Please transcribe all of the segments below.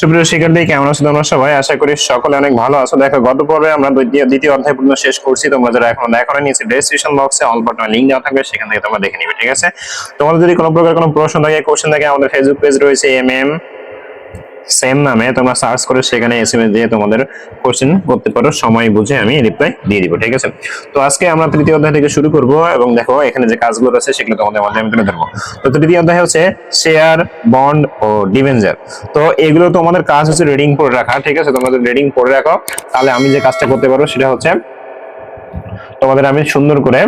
সুপ্রিয় শিক্ষার্থী, কেমন আছো তোমরা সবাই? আশা করি সকলে অনেক ভালো আছো। দেখো, গত পর্বে আমরা দ্বিতীয় অধ্যায় পর্যন্ত শেষ করছি। তোমরা যারা এখন দেখা নিয়েছে ডেসক্রিপশন বক্সে অল বাটন লিঙ্ক দেওয়া থাকবে, সেখান থেকে তোমরা দেখে নিবে, ঠিক আছে? তোমাদের যদি কোনো প্রকার কোনো প্রশ্ন থাকে কোশ্চেন থাকে, আমাদের ফেসবুক পেজ রয়েছে এম এম সেম নামে তোমরা সার্চ করে সেখানে এসএমএস দিয়ে তোমাদের কোশ্চেন করতে পারো। সময় বুঝে আমি রিপ্লাই দিয়ে দিব, ঠিক আছে? তো আজকে আমরা তৃতীয় অধ্যায় থেকে শুরু করব এবং দেখো এখানে যে কাজগুলো আছে সেগুলো তোমাদের মাধ্যমে আমি তুলে ধরবো। তো তৃতীয় অধ্যায় হচ্ছে শেয়ার বন্ড ও ডিভেঞ্জার তো এগুলো তোমাদের কাজ হচ্ছে রিডিং করে রাখা, ঠিক আছে? যদি রিডিং করে রাখো, তাহলে আমি যে কাজটা করতে পারব সেটা হচ্ছে তোমাদের আমি সুন্দর করে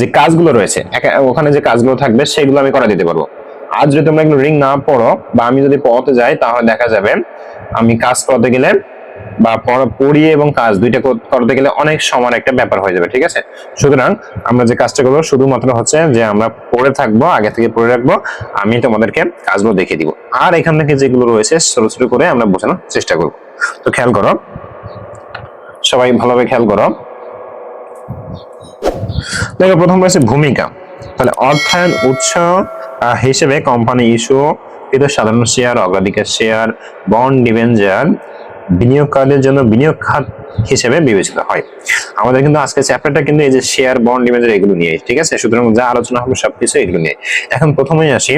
যে কাজগুলো রয়েছে ওখানে যে কাজগুলো থাকবে সেগুলো আমি করা দিতে পারব। আজ যদি তোমরা এগুলো রিং না পড়ো বা আমি যদি পড়াতে যাই তাহলে দেখা যাবে আমি কাজ করতে গেলে বা পড়া- পড়িয়ে এবং কাজ দুইটা করতে গেলে অনেক সময়ের একটা ব্যাপার হয়ে যাবে ঠিক আছে? সুতরাং আমরা যে কাজটা করব শুধুমাত্র হচ্ছে যে আমরা পড়ে থাকব আগে থেকে পড়ে রাখব আমি তোমাদেরকে কাজগুলো দেখিয়ে দিব। আর এখান থেকে যেগুলো রয়েছে ছোট ছোট করে আমরা বোঝানোর চেষ্টা করব। তো খেয়াল করো সবাই ভালোভাবে খেয়াল করো। দেখো প্রথম রয়েছে ভূমিকা। তাহলে অর্থায়ন উৎস আহ, হিসেবে কোম্পানি ইস্যু কৃত সাধারণ শেয়ার অগ্রাধিকার শেয়ার বন্ড ডিভেঞ্জার বিনিয়োগকারীদের জন্য বিনিয়োগ খাত হিসেবে বিবেচিত হয়। আমাদের কিন্তু আজকে চ্যাপ্টারটা কিন্তু এই যে শেয়ার বন্ড ডিভেঞ্জার এগুলো নিয়ে, ঠিক আছে? সুতরাং যা আলোচনা হবে সবকিছু এগুলো নিয়ে। এখন প্রথমেই আসি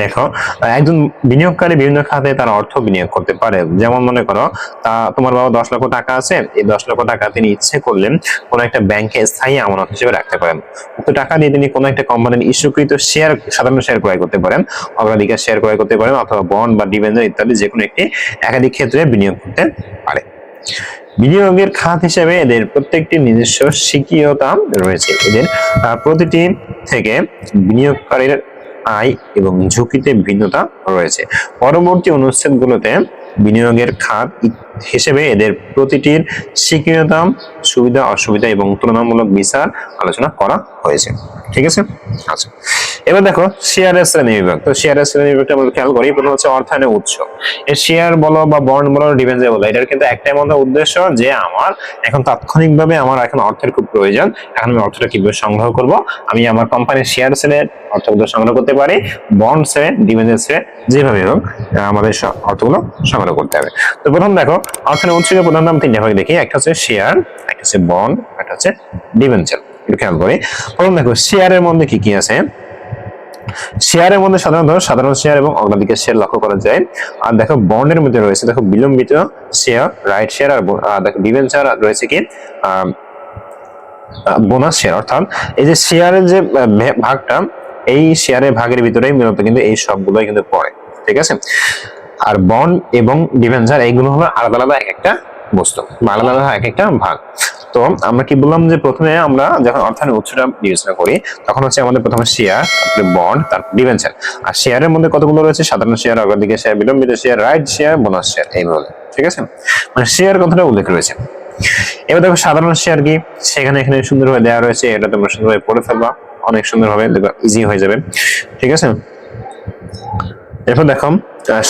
দেখো একজন বিনিয়োগকারী বিভিন্ন খাতে তার অর্থ বিনিয়োগ করতে পারে। যেমন মনে করো, তা তোমার বাবা দশ লক্ষ টাকা আছে, এই দশ লক্ষ টাকা তিনি ইচ্ছে করলেন কোনো একটা ব্যাংকে স্থায়ী আমানত হিসেবে রাখতে পারেন। উক্ত টাকা দিয়ে তিনি কোনো একটা কোম্পানির ইস্যুকৃত শেয়ার সাধারণ শেয়ার ক্রয় করতে পারেন, অগ্রাধিকার শেয়ার ক্রয় করতে পারেন, অথবা বন্ড বা ডিভেঞ্জার ইত্যাদি যে কোনো একটি একাধিক ক্ষেত্রে বিনিয়োগ করতে পারে। বিনিয়োগের খাত হিসেবে এদের প্রত্যেকটি নিজস্ব স্বীকীয়তা রয়েছে। এদের প্রতিটি থেকে বিনিয়োগকারীর আয় এবং ঝুঁকিতে ভিন্নতা রয়েছে। পরবর্তী অনুচ্ছেদগুলোতে বিনিয়োগের খাত হিসেবে এদের প্রতিটির স্বীকীয়তা সুবিধা, অসুবিধা এবং তুলনামূলক বিচার আলোচনা করা হয়েছে। ঠিক আছে? আচ্ছা। এবার দেখো শেয়ারের শ্রেণি বিভাগ। তো শেয়ারের শ্রেণি বিভাগটা আমরা খেয়াল করি, প্রথম হচ্ছে অর্থায়নের উৎস। এই শেয়ার বলো বা বন্ড বলো ডিভেঞ্জার বলো। এটার কিন্তু একটাই মতো উদ্দেশ্য যে আমার এখন তাৎক্ষণিকভাবে আমার এখন অর্থের খুব প্রয়োজন। এখন আমি অর্থটা কীভাবে সংগ্রহ করব? আমি আমার কোম্পানির শেয়ার ছেড়ে অর্থগুলো সংগ্রহ করতে পারি বন্ড ছেড়ে ডিভেঞ্জার ছেড়ে যেভাবে হোক আমাদের অর্থগুলো সংগ্রহ করতে হবে। তো প্রথম দেখো অর্থের উৎসের প্রধান নাম তিনটা ভাগে দেখি। একটা হচ্ছে শেয়ার একটা হচ্ছে বন্ড একটা হচ্ছে ডিভেঞ্চার খেয়াল করি। প্রথম দেখো শেয়ারের মধ্যে কি কি আছে? শেয়ারের মধ্যে সাধারণত সাধারণ শেয়ার এবং অগ্রাধিকার শেয়ার লক্ষ্য করা যায়। আর দেখো, বন্ডের মধ্যে রয়েছে, দেখো, বিলম্বিত শেয়ার, রাইট শেয়ার আর দেখো ডিভেঞ্চার রয়েছে কি? Bonus share. অর্থাৎ এই যে শেয়ারের যে ভাগটা, এই শেয়ারের ভাগের ভিতরেই মূলত কিন্তু এই সবগুলোই কিন্তু পড়ে, ঠিক আছে? আর বন্ড এবং ডিভেঞ্চার, এইগুলো হলো আলাদা আলাদা এক একটা বস্তু আলাদা আলাদা এক একটা ভাগ। তো আমরা কি বললাম যে প্রথমে আমরা যখন অর্থায়নের উৎসটা বিবেচনা করি, তখন হচ্ছে আমাদের প্রথমে শেয়ার তারপরে বন্ড তারপর ডিভেঞ্চার আর শেয়ারের মধ্যে কতগুলো রয়েছে? সাধারণ শেয়ার অগ্রাধিকার শেয়ার বিলম্বিত share right share bonus share এইভাবে ঠিক আছে? মানে শেয়ার কথাটা উল্লেখ রয়েছে। এবার দেখো সাধারণ শেয়ার কি? সেখানে এখানে সুন্দরভাবে দেওয়া রয়েছে, এটা তোমরা সুন্দরভাবে পড়ে ফেলবা, অনেক সুন্দরভাবে, দেখবা ইজি হয়ে যাবে, ঠিক আছে? এরপর দেখো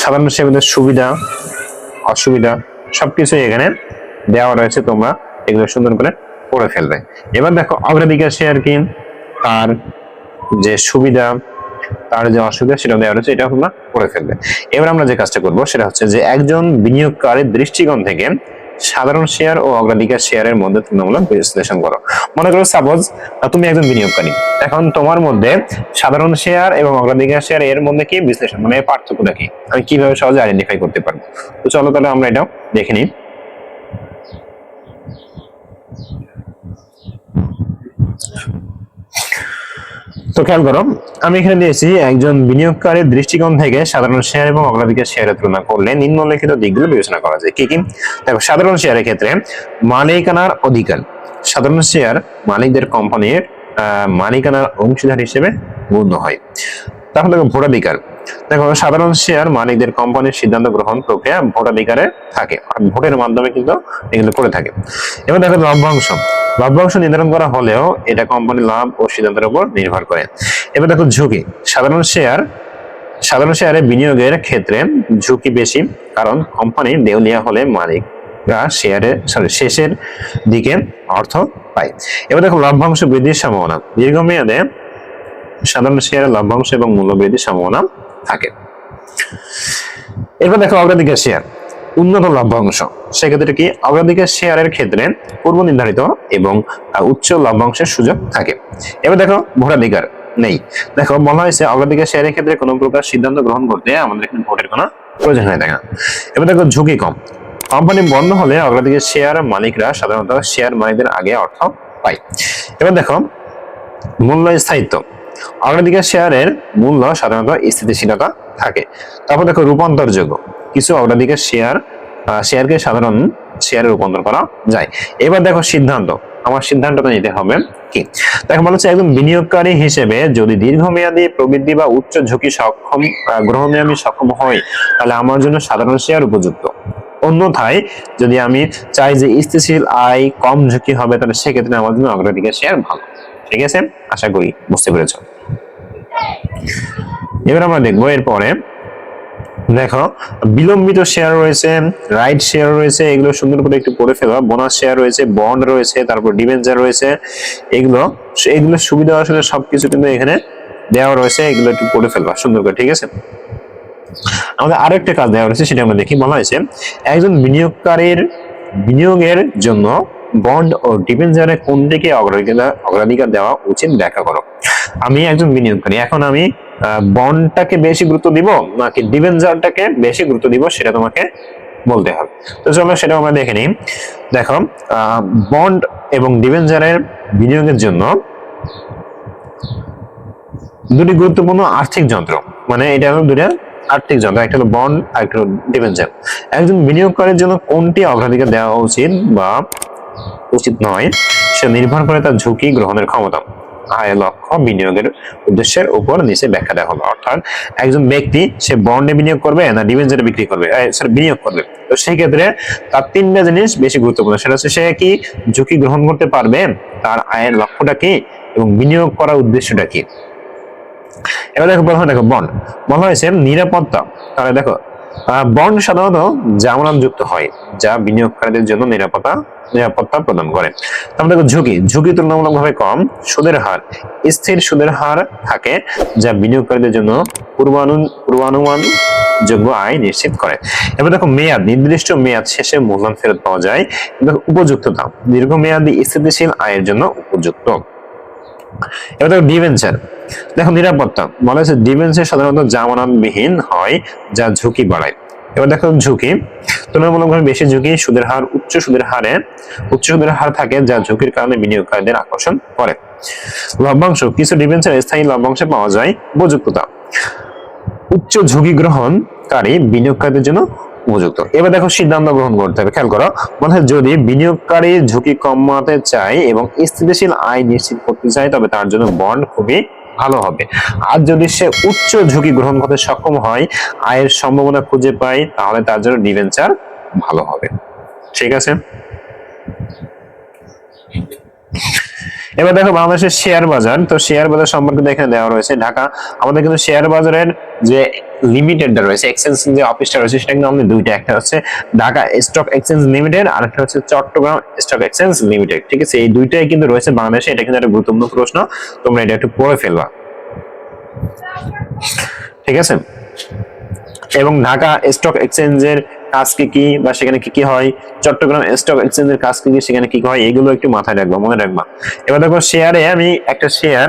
সাধারণ শেয়ারের সুবিধা, অসুবিধা, সবকিছুই এখানে দেওয়া রয়েছে তোমরা। এগুলো সুন্দর করে পড়ে ফেলবে। এবার দেখো অগ্রাধিকার শেয়ার কি তার যে সুবিধা, তার যে অসুবিধা সেটা দেওয়া রয়েছে এটা তোমরা পড়ে ফেলবে। এবার আমরা যে কাজটা করব সেটা হচ্ছে যে একজন বিনিয়োগকারীর দৃষ্টিকোণ থেকে সাধারণ শেয়ার ও অগ্রাধিকার শেয়ারের মধ্যে তুলনামূলক বিশ্লেষণ করো। মনে করো সাপোজ তুমি একজন বিনিয়োগকারী। এখন তোমার মধ্যে সাধারণ শেয়ার এবং অগ্রাধিকার শেয়ার এর মধ্যে কি বিশ্লেষণ মানে পার্থক্যটা কি? আমি কীভাবে সহজে আইডেন্টিফাই করতে পারব? তো চলো তাহলে আমরা এটা দেখে নিই। তো খেয়াল করো, আমি এখানে দিয়েছি একজন বিনিয়োগকারীর দৃষ্টিকোণ থেকে সাধারণ শেয়ার এবং অগ্রাধিকার শেয়ারের তুলনা করলে নিম্নলিখিত দিকগুলো বিবেচনা করা যায়। কি কি? দেখো, সাধারণ শেয়ারের ক্ষেত্রে মালিকানার অধিকার। সাধারণ শেয়ার মালিকদের কোম্পানির মালিকানার অংশীদার হিসেবে গণ্য হয়। তাহলে ভোটাধিকার। দেখো, সাধারণ শেয়ার মালিকদের কোম্পানির সিদ্ধান্ত গ্রহণ প্রক্রিয়া ভোটাধিকারে থাকে। ভোটের মাধ্যমে কিন্তু এগুলো করে থাকে। এবার দেখো, লভ্যাংশ। লভ্যাংশ নির্ধারণ করা হলেও এটা কোম্পানির লাভ ও সিদ্ধান্তের উপর নির্ভর করে। এবার দেখো, ঝুঁকি। সাধারণ শেয়ার সাধারণ শেয়ারে বিনিয়োগের ক্ষেত্রে ঝুঁকি বেশি, কারণ কোম্পানি দেউলিয়া হলে মালিকরা শেয়ারে সরি শেষের দিকে অর্থ পায়। এবার দেখো, লভ্যাংশ বৃদ্ধির সম্ভাবনা। দীর্ঘমেয়াদে সাধারণ শেয়ারের লভ্যাংশ এবং মূল্য বৃদ্ধির সম্ভাবনা এরপর দেখো অগ্রাধিকার শেয়ার, উন্নত লভ্যাংশ। সেক্ষেত্রে কি? অগ্রাধিকার শেয়ারের ক্ষেত্রে পূর্ব নির্ধারিত এবং উচ্চ লভ্যাংশের সুযোগ থাকে। এবার দেখো ভোটাধিকার নেই। দেখো বলা হয়েছে অগ্রাধিকার শেয়ারের ক্ষেত্রে কোনো প্রকার সিদ্ধান্ত গ্রহণ করতে আমাদের এখানে ভোটের কোনো প্রয়োজন হয়ে থাকে না। এবার দেখো ঝুঁকি কম। কোম্পানি বন্ধ হলে অগ্রাধিকার শেয়ার মালিকরা সাধারণত শেয়ার মালিকদের আগে অর্থ পায়। এবার দেখো মূল্য স্থায়িত্ব। অগ্রাধিকার শেয়ারের মূল্য সাধারণত স্থিতিশীলতা থাকে। তারপর দেখো রূপান্তরযোগ্য। কিছু অগ্রাধিকার শেয়ার শেয়ারকে সাধারণ শেয়ারে রূপান্তর করা যায়। এবার দেখো সিদ্ধান্ত। আমার সিদ্ধান্তটা নিতে হবে কি? দেখো বলা হচ্ছে একজন বিনিয়োগকারী হিসেবে যদি দীর্ঘমেয়াদী প্রবৃদ্ধি বা উচ্চ ঝুঁকি সক্ষম গ্রহণে আমি সক্ষম হই, তাহলে আমার জন্য সাধারণ শেয়ার উপযুক্ত। অন্যথায় যদি আমি চাই যে স্থিতিশীল আয় কম ঝুঁকি হবে, তাহলে সেক্ষেত্রে আমার জন্য অগ্রাধিকার শেয়ার ভালো। ঠিক আছে? আশা করি বুঝতে পেরেছ। এবার আমরা দেখব এরপরে, দেখো, বিলম্বিত শেয়ার রয়েছে রাইট শেয়ার রয়েছে, এগুলো সুন্দর করে একটু পড়ে ফেলা। বোনাস শেয়ার রয়েছে বন্ড রয়েছে, তারপর ডিবেঞ্চার রয়েছে। এগুলো এগুলো সুবিধা আসলে সবকিছু কিন্তু এখানে দেওয়া রয়েছে, এগুলো একটু পড়ে ফেলবা, সুন্দর করে, ঠিক আছে? আমাদের আরও একটা কাজ দেওয়া রয়েছে, সেটা আমরা দেখি। বলা হয়েছে, একজন বিনিয়োগকারীর বিনিয়োগের জন্য বন্ড ও ডিবেঞ্চারে কোনটিকে অগ্রাধিকার অগ্রাধিকার দেওয়া উচিত ব্যাখ্যা করো। আমি একজন বিনিয়োগকারী, এখন আমি বন্ডটাকে বেশি গুরুত্ব দিব নাকি ডিবেঞ্চারটাকে বেশি গুরুত্ব দিব সেটা তোমাকে বলতে হবে। তো চলো সেটা আমরা দেখে নিই। দেখো বন্ড এবং ডিবেঞ্চারের বিনিয়োগের জন্য দুটি গুরুত্বপূর্ণ আর্থিক যন্ত্র মানে এটা হলো দুটা আর্থিক যন্ত্র, একটা হলো বন্ড আর একটা হলো ডিবেঞ্চার একজন বিনিয়োগকারীর জন্য কোনটি অগ্রাধিকার দেওয়া উচিত বা উচিত নয়। সে নির্ভর করে তার ঝুঁকি গ্রহণের ক্ষমতা। আয় লক্ষ্য বিনিয়োগের উদ্দেশ্যের উপর নিচে ব্যাখ্যা দেওয়া হলো অর্থাৎ একজন ব্যক্তি সে বন্ডে বিনিয়োগ করবে না ডিবেঞ্চারে বিক্রি করবে সরি বিনিয়োগ করবে। তো সেই ক্ষেত্রে তার তিনটা জিনিস বেশি গুরুত্বপূর্ণ। সেটা হচ্ছে সে কি ঝুঁকি গ্রহণ করতে পারবে? তার আয়ের লক্ষ্যটা কি এবং বিনিয়োগ করার উদ্দেশ্যটা কি? এবার দেখো, প্রথমে দেখো বন্ড বলা হয়েছে নিরাপত্তা। তাহলে দেখো বন্ড সাধারণত জামানত যুক্ত হয়, যা বিনিয়োগকারীদের জন্য নিরাপত্তা নিরাপত্তা প্রদান করে। তারপর দেখো ঝুঁকি। ঝুঁকি তুলনামূলকভাবে কম। সুদের হার। স্থির সুদের হার থাকে, যা বিনিয়োগকারীদের জন্য পূর্বানু পূর্বানুমান যোগ্য আয় নিশ্চিত করে। এবার দেখো মেয়াদ। নির্দিষ্ট মেয়াদ শেষে মূলধন ফেরত পাওয়া যায়। দেখো উপযুক্ততা দীর্ঘমেয়াদী স্থিতিশীল আয়ের জন্য উপযুক্ত। এবার দেখো ডিভেঞ্চার। দেখো, নিরাপত্তা। বলা হয়েছে ডিভেঞ্চার সাধারণত জামানতবিহীন হয়, যা ঝুঁকি বাড়ায়। এবার দেখো ঝুঁকি। তুলনামূলকভাবে বেশি ঝুঁকি সুদের হার, উচ্চ সুদের হারে। উচ্চ সুদের হার থাকে, যা ঝুঁকির কারণে বিনিয়োগকারীদের আকর্ষণ করে। লভ্যাংশ, কিছু ডিভেঞ্চার স্থায়ী লভ্যাংশে পাওয়া যায় উপযুক্ততা। উচ্চ ঝুঁকি গ্রহণকারী বিনিয়োগকারীদের জন্য উপযুক্ত। এবার দেখো সিদ্ধান্ত গ্রহণ করতে হবে, খেয়াল করো। মানে যদি বিনিয়োগকারী ঝুঁকি কমাতে চায় এবং স্থিতিশীল আয় নিশ্চিত করতে চায়, তবে তার জন্য বন্ড খুবই ভালো হবে। আর যদি সে উচ্চ ঝুঁকি গ্রহণ করতে সক্ষম হয়, আয়ের সম্ভাবনা খুঁজে পায়, তাহলে তার জন্য ডিভেঞ্চার ভালো হবে। ঠিক আছে? এবার দেখো বাংলাদেশের শেয়ার বাজার। তো শেয়ার বাজার সম্পর্কে এখানে দেওয়া রয়েছে। ঢাকা, আমাদের কিন্তু শেয়ার বাজারের যে লিমিটেডটা রয়েছে এক্সচেঞ্জ যে অফিসটা রয়েছে, সেটা কিন্তু আমাদের দুইটা। একটা হচ্ছে ঢাকা স্টক এক্সচেঞ্জ লিমিটেড আর একটা হচ্ছে চট্টগ্রাম স্টক এক্সচেঞ্জ লিমিটেড ঠিক আছে? এই দুইটাই কিন্তু রয়েছে বাংলাদেশে। এটা কিন্তু একটা গুরুত্বপূর্ণ প্রশ্ন। তোমরা এটা একটু পড়ে ফেলবা। ঠিক আছে? এবং ঢাকা স্টক এক্সচেঞ্জের কাজ কি বা সেখানে কি কি হয়? চট্টগ্রাম স্টক এক্সচেঞ্জের কাজ কি কি, সেখানে কি হয়? এগুলো একটু মাথায় রাখবা, মনে রাখবা। এবার দেখো শেয়ারে আমি একটা শেয়ার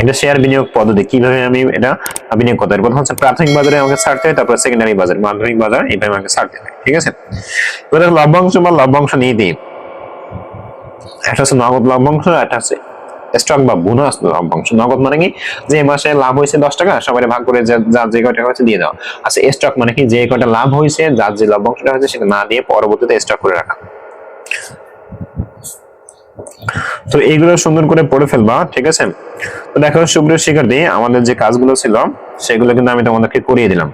একটা শেয়ার বিনিয়োগ পদ্ধতি, কীভাবে আমি এটা বিনিয়োগ করতে পারি? প্রথম হচ্ছে প্রাথমিক বাজারে আমাকে ছাড়তে হয়, তারপর সেকেন্ডারি বাজার, মাধ্যমিক বাজার এইভাবে আমাকে ছাড়তে হয়, ঠিক আছে? এবার লভ্যাংশ বা লভ্যাংশ নীতি একটা হচ্ছে নগদ লভ্যাংশ একটা হচ্ছে স্টক বা বোনাস লভ্যাংশ নগদ মানে কি? যে মাসে লাভ হয়েছে দশ টাকা সবাই ভাগ করে যা- যে কয়টা হয়েছে দিয়ে দাও। আচ্ছা স্টক মানে কি? যে কয়টা লাভ হয়েছে, যার যে লভ্যাংশটা হয়েছে সেটা না দিয়ে পরবর্তীতে স্টক করে রাখা। তো এইগুলো সুন্দর করে পড়ে ফেলবা, ঠিক আছে? তো দেখো সুপ্রিয় শিক্ষার্থী, আমাদের যে কাজগুলো ছিল, সেগুলো কিন্তু আমি তোমাদেরকে করিয়ে দিলাম।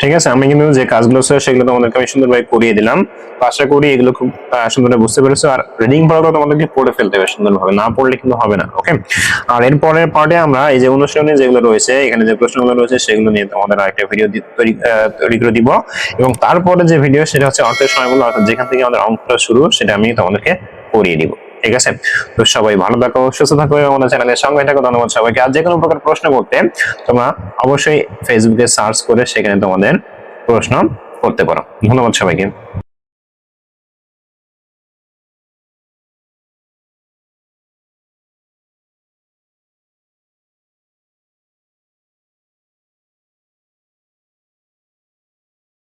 ঠিক আছে? আমি কিন্তু যে কাজগুলো ছিল সেগুলো তোমাদেরকে আমি সুন্দরভাবে করিয়ে দিলাম। আশা করি এগুলো খুব সুন্দরভাবে বুঝতে পেরেছ। আর রিডিং পড়াটা তোমাদেরকে পড়ে ফেলতে হবে সুন্দরভাবে। না পড়লে কিন্তু হবে না ওকে আর এর পরের পার্টে আমরা এই যে অনুশীলনী যেগুলো রয়েছে, এখানে যে প্রশ্নগুলো রয়েছে, সেগুলো নিয়ে তোমাদের আরেকটা ভিডিও তৈরি করে দিব। এবং তারপরে যে ভিডিও সেটা হচ্ছে অর্থের সময়গুলো অর্থাৎ যেখান থেকে আমাদের অঙ্কটা শুরু, সেটা আমি তোমাদেরকে করিয়ে দিব। ঠিক আছে? তো সবাই ভালো থাকো, সুস্থ থাকো এবং আমাদের চ্যানেলের সঙ্গে থাকো। ধন্যবাদ সবাইকে। আর যে কোনো প্রকার প্রশ্ন করতে তোমরা অবশ্যই ফেসবুকে সার্চ করে সেখানে তোমাদের প্রশ্ন করতে পারো। ধন্যবাদ সবাইকে।